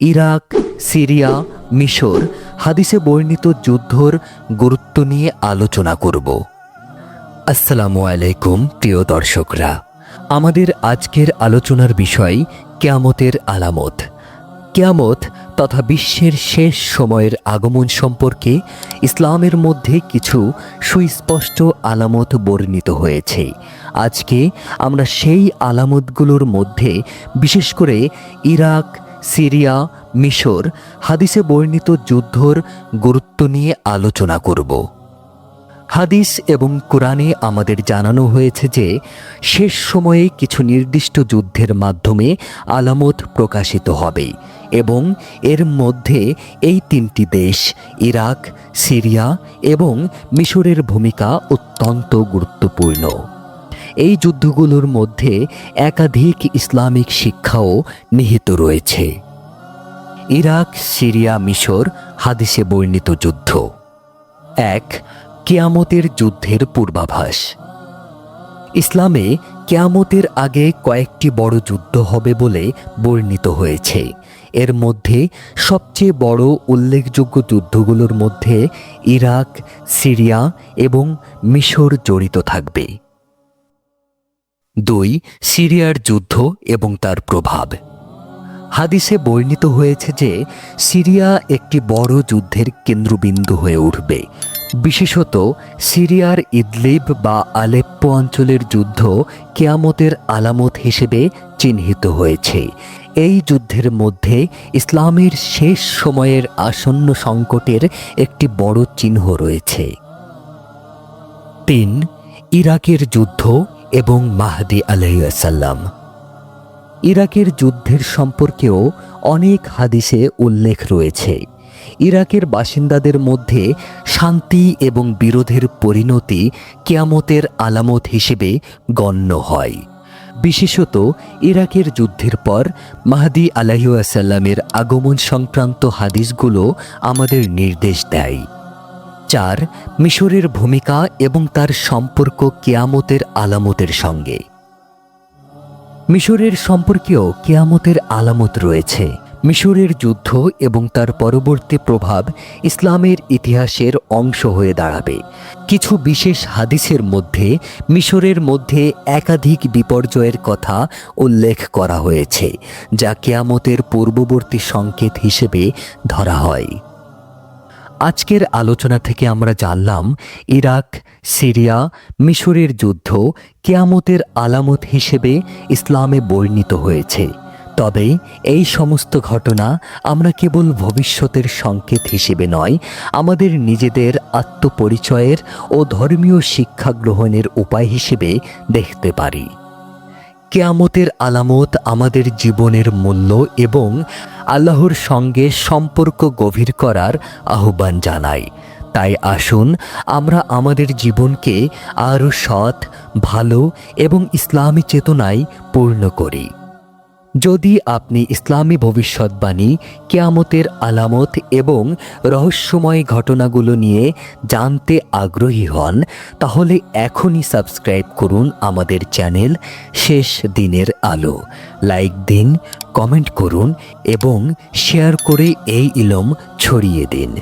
Iraq, Syria, মিশর হাদিসে বর্ণিত যুদ্ধর গুরুত্ব নিয়ে আলোচনা করব। আসসালামু আলাইকুম, প্রিয় দর্শকরা। আমাদের আজকের আলোচনার বিষয় কেয়ামতের আলামত। কেয়ামত তথা বিশ্বের শেষ সময়ের আগমন সম্পর্কে ইসলামের মধ্যে কিছু সুস্পষ্ট আলামত বর্ণিত হয়েছে। আজকে আমরা সেই আলামতগুলোর মধ্যে বিশেষ করে ইরাক সিরিয়া, মিশর হাদিসে বর্ণিত যুদ্ধর গুরুত্ব নিয়ে আলোচনা করব। হাদিস এবং কোরআনে আমাদের জানানো হয়েছে যে, শেষ সময়ে কিছু নির্দিষ্ট যুদ্ধের মাধ্যমে আলামত প্রকাশিত হবে এবং এর মধ্যে এই তিনটি দেশ, ইরাক, সিরিয়া এবং মিশরের ভূমিকা অত্যন্ত গুরুত্বপূর্ণ। এই যুদ্ধগুলোর মধ্যে একাধিক ইসলামিক শিক্ষাও নিহিত রয়েছে। ইরাক, সিরিয়া, মিশর হাদিসে বর্ণিত যুদ্ধ। এক, কেয়ামতের যুদ্ধের পূর্বাভাস। ইসলামে কেয়ামতের আগে কয়েকটি বড় যুদ্ধ হবে বলে বর্ণিত হয়েছে। এর মধ্যে সবচেয়ে বড় উল্লেখযোগ্য যুদ্ধগুলোর মধ্যে ইরাক, সিরিয়া এবং মিশর জড়িত থাকবে। দুই, সিরিয়ার যুদ্ধ এবং তার প্রভাব। হাদিসে বর্ণিত হয়েছে যে, সিরিয়া একটি বড় যুদ্ধের কেন্দ্রবিন্দু হয়ে উঠবে। বিশেষত সিরিয়ার ইদলিব বা আলেপ্পো অঞ্চলের যুদ্ধ কেয়ামতের আলামত হিসেবে চিহ্নিত হয়েছে। এই যুদ্ধের মধ্যে ইসলামের শেষ সময়ের আসন্ন সংকটের একটি বড় চিহ্ন রয়েছে। তিন, ইরাকের যুদ্ধ এবং মাহদি আলাইসাল্লাম ইরাকের যুদ্ধের সম্পর্কেও অনেক হাদিসে উল্লেখ রয়েছে। ইরাকের বাসিন্দাদের মধ্যে শান্তি এবং বিরোধের পরিণতি কেয়ামতের আলামত হিসেবে গণ্য হয়। বিশেষত ইরাকের যুদ্ধের পর মাহাদি আলাহিউসাল্লামের আগমন সংক্রান্ত হাদিসগুলো আমাদের নির্দেশ দেয়। চার মিশরের ভূমিকা এবং তার সম্পর্ক কেয়ামতের আলামতের সঙ্গে। মিশরের সম্পর্কেও কেয়ামতের আলামত রয়েছে। মিশরের যুদ্ধ এবং তার পরবর্তী প্রভাব ইসলামের ইতিহাসের অংশ হয়ে দাঁড়াবে। কিছু বিশেষ হাদিসের মধ্যে মিশরের মধ্যে একাধিক বিপর্যয়ের কথা উল্লেখ করা হয়েছে, যা কেয়ামতের পূর্ববর্তী সংকেত হিসেবে ধরা হয়। আজকের আলোচনা থেকে আমরা জানলাম, ইরাক, সিরিয়া, মিশরের যুদ্ধ কেয়ামতের আলামত হিসেবে ইসলামে বর্ণিত হয়েছে। তবে এই সমস্ত ঘটনা আমরা কেবল ভবিষ্যতের সংকেত হিসেবে নয়, আমাদের নিজেদের আত্মপরিচয়ের ও ধর্মীয় শিক্ষা গ্রহণের উপায় হিসেবে দেখতে পারি। কেয়ামতের আলামত আমাদের জীবনের মূল্য এবং আল্লাহর সঙ্গে সম্পর্ক গভীর করার আহ্বান জানায় তাই আসুন, আমরা আমাদের জীবনকে আরও সৎ, ভালো এবং ইসলামী চেতনায় পূর্ণ করি। যদি আপনি ইসলামী ভবিষ্যৎবাণী, কেয়ামতের আলামত এবং রহস্যময় ঘটনাগুলো নিয়ে জানতে আগ্রহী হন, তাহলে এখনই সাবস্ক্রাইব করুন আমাদের চ্যানেল শেষ দিনের আলো। লাইক দিন, কমেন্ট করুন এবং শেয়ার করে এই ইলম ছড়িয়ে দিন।